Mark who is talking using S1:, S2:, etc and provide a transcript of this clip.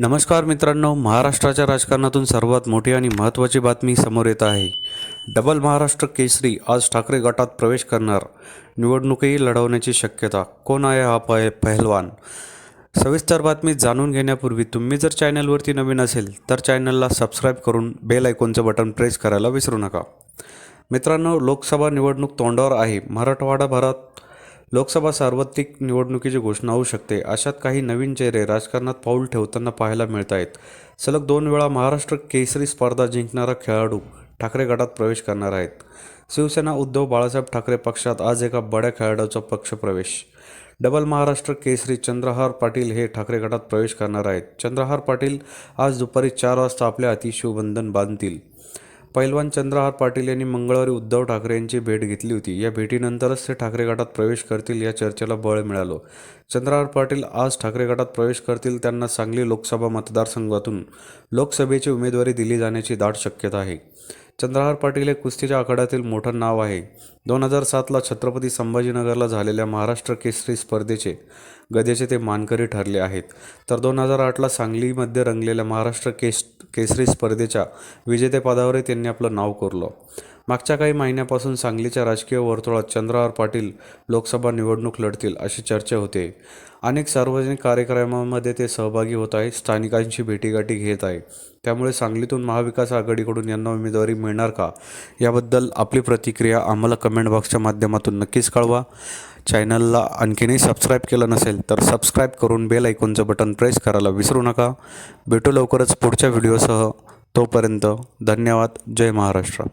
S1: नमस्कार मित्रांनो महाराष्ट्राच्या राजकारणातून सर्वात मोठी आणि महत्त्वाची बातमी समोर येत आहे. डबल महाराष्ट्र केसरी आज ठाकरे गटात प्रवेश करणार. निवडणूकही लढवण्याची शक्यता. कोण आहे हा पह पहलवान? सविस्तर बातमी जाणून घेण्यापूर्वी तुम्ही जर चॅनलवरती नवीन असेल तर चॅनलला सबस्क्राईब करून बेल आयकॉनचं बटन प्रेस करायला विसरू नका. मित्रांनो लोकसभा निवडणूक तोंडावर आहे. मराठवाडाभरात लोकसभा सार्वत्रिक निवडणुकीची घोषणा होऊ शकते. अशात काही नवीन चेहरे राजकारणात पाऊल ठेवताना पाहायला मिळत आहेत सलग दोन वेळा महाराष्ट्र केसरी स्पर्धा जिंकणारा खेळाडू ठाकरे गटात प्रवेश करणार आहेत. शिवसेना उद्धव बाळासाहेब ठाकरे पक्षात आज एका बड्या खेळाडूचा पक्षप्रवेश. डबल महाराष्ट्र केसरी चंद्रहार पाटील हे ठाकरे गटात प्रवेश करणार आहेत. चंद्रहार पाटील आज दुपारी चार वाजता आपल्या हाती शिवबंधन बांधतील. पैलवान चंद्रहार पाटील यांनी मंगळवारी उद्धव ठाकरे यांची भेट घेतली होती. या भेटीनंतरच ते ठाकरे गटात प्रवेश करतील या चर्चेला बळ मिळालं. चंद्रहार पाटील आज ठाकरे गटात प्रवेश करतील त्यांना सांगली लोकसभा मतदारसंघातून. लोकसभेची उमेदवारी दिली जाण्याची दाट शक्यता आहे. चंद्रहार पाटील हे कुस्तीच्या आखाड्यातील मोठं नाव आहे. दोन हजार सातला छत्रपती संभाजीनगरला झालेल्या महाराष्ट्र केसरी स्पर्धेचे गदेचे ते मानकरी ठरले आहेत. तर दोन हजार आठला सांगलीमध्ये रंगलेल्या महाराष्ट्र केस केसरी स्पर्धेच्या विजेतेपदावरही त्यांनी आपलं नाव कोरलं. मागच्या काही महिन्यापासून सांगलीच्या राजकीय वर्तुळात चंद्रहार पाटील लोकसभा निवडणूक लढतील अशी चर्चा होते. अनेक सार्वजनिक कार्यक्रमांमध्ये ते सहभागी होत आहे स्थानिकांशी भेटीगाठी घेत आहे त्यामुळे सांगलीतून महाविकास आघाडीकडून यांना उमेदवारी मिळणार का? याबद्दल आपली प्रतिक्रिया आम्हाला कमेंट बॉक्सच्या माध्यमातून नक्कीच कळवा. चॅनलला आणखीनही सबस्क्राईब केलं नसेल तर सबस्क्राईब करून बेल ऐकूनचं बटन प्रेस करायला विसरू नका. भेटू लवकरच पुढच्या व्हिडिओसह. तोपर्यंत धन्यवाद. जय महाराष्ट्र.